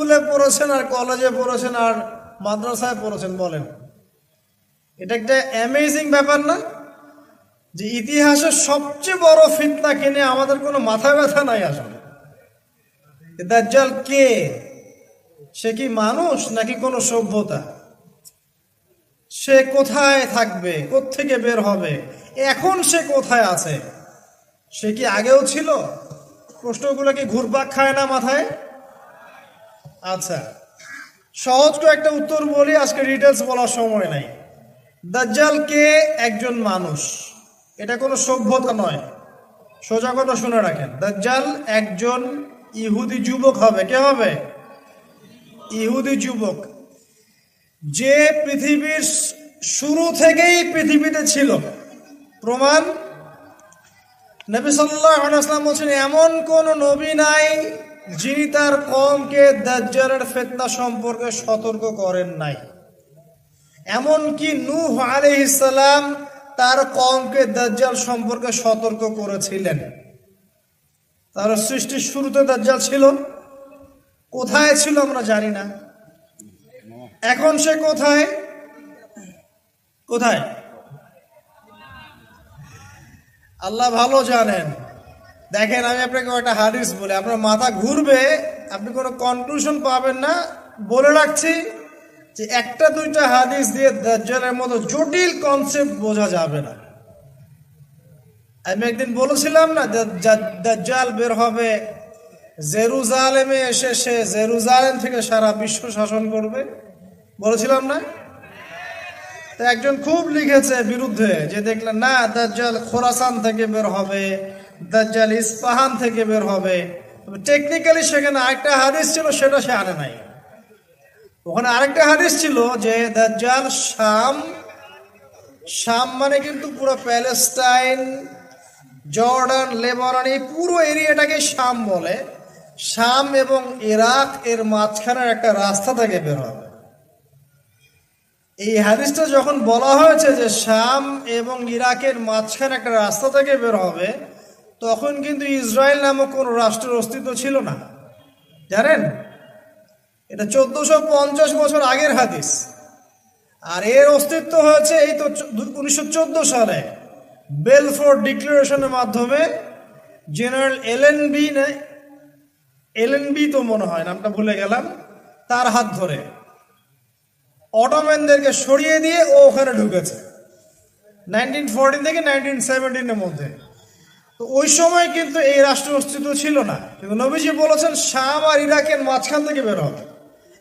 স্কুলে পড়েছেন আর কলেজে পড়েছেন আর মাদ্রাসায় পড়েছেন বলেন। এটা একটা অ্যামেজিং ব্যাপার না? যে ইতিহাসের সবচেয়ে বড় ফিতনা কিনে আমাদের কোনো মাথা ব্যথা নাই আসলে। দাজ্জাল কে? সে কি মানুষ নাকি কোনো সভ্যতা? সে কোথায় থাকবে? থেকে বের হবে? এখন সে কোথায় আছে? সে কি আগেও ছিল? প্রশ্নগুলো কি ঘুরপাক খায় না মাথায়? আচ্ছা সহজ করে একটা উত্তর বলি, আজকে ডিটেলস বলার সময় নাই। দাজ্জাল কে একজন মানুষ? এটা কোনো সভ্যতা নয়। সোজা কথা শুনে রাখেন, দাজ্জাল একজন ইহুদি যুবক হবে। কে হবে? ইহুদি যুবক। যে পৃথিবীর শুরু থেকেই পৃথিবীতে ছিল। প্রমাণ, নবী সাল্লাল্লাহু আলাইহি ওয়াসাল্লাম বলছেন, এমন কোন নবী নাই যিনি তার কমকে দাজ্জালের ফিতনা সম্পর্কে সতর্ক করেন নাই। এমনকি নূহ আলাইহিস সালাম তার কমকে দাজ্জাল সম্পর্কে সতর্ক করেছিলেন। তার সৃষ্টির শুরুতে দাজ্জাল ছিল। কোথায় ছিল আমরা জানি না। এখন সে কোথায়? কোথায়? আল্লাহ ভালো জানেন। দেখেন, আমি আপনাকে একটা হাদিস বলি, আপনার মাথা ঘুরবে, আপনি কোনো কনক্লুশন পাবেন না। বলে রাখছি যে একটা দুইটা হাদিস দিয়ে দাজ্জালের মতো জটিল কনসেপ্ট বোঝা যাবে না। আমি একদিন বলেছিলাম না দাজ্জাল বের হবে, জেরুজালেমে এসে সে জেরুজালেম থেকে সারা বিশ্ব শাসন করবে। বলেছিলাম না? তো একজন খুব লিখেছে বিরুদ্ধে, যে দেখলেন, না, দাজ্জাল খোরাসান থেকে বের হবে দাজ্জাল ইস্পাহান থেকে বের হবে। টেকনিক্যালি সেখানে আরেকটা হাদিস ছিল, সেটা সে আনে নাই। ওখানে আরেকটা হাদিস ছিল যে দাজ্জাল শাম শাম মানে কিন্তু পুরো প্যালেস্টাইন, জর্ডান, লেবানন এই পুরো এরিয়াটাকে শাম বলে। শাম এবং ইরাক এর মাঝখানের একটা রাস্তা থেকে বের হবে। এই হাদিসটা যখন বলা হয়েছে যে শাম এবং ইরাকের মাঝখানে একটা রাস্তা থেকে বের হবে তখন কিন্তু ইসরায়েল নামক কোনো রাষ্ট্রের অস্তিত্ব ছিল না। জানেন? এটা চোদ্দশো পঞ্চাশ বছর আগের হাদিস। আর এর অস্তিত্ব হয়েছে এই তো উনিশশো চোদ্দ সালে বেলফোর্ড ডিক্লারেশনের মাধ্যমে general LN B LN B তো মনে হয়, নামটা ভুলে গেলাম, তার হাত ধরে। অটোম্যানদেরকে সরিয়ে দিয়ে ও ওখানে ঢুকেছে। নাইনটিন ফোরটিন থেকে নাইনটিন সেভেন্টিনের মধ্যে। তো ওই সময় কিন্তু এই রাষ্ট্র অস্তিত্ব ছিল না। কিন্তু নবীজি বলেছেন, শাম আর ইরাকের মাঝখান থেকে বের হবে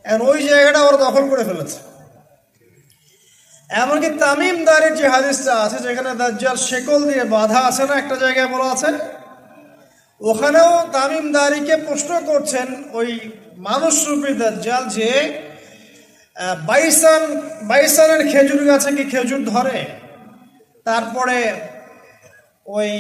এখন ওই জায়গাটা ওরা দখল করে ফেলেছে। এমনকি তামিমদারের যে হাদিসটা আছে, যেখানে দাজ্জাল শেকল দিয়ে বাধা আছে না, একটা জায়গায় বলা আছে, ওখানেও তামিমদারিকে প্রশ্ন করছেন ওই মানুষরূপী দাজ্জাল যে বাইসান, বাইসানের খেজুর গাছে কি খেজুর ধরে? তারপরে ওই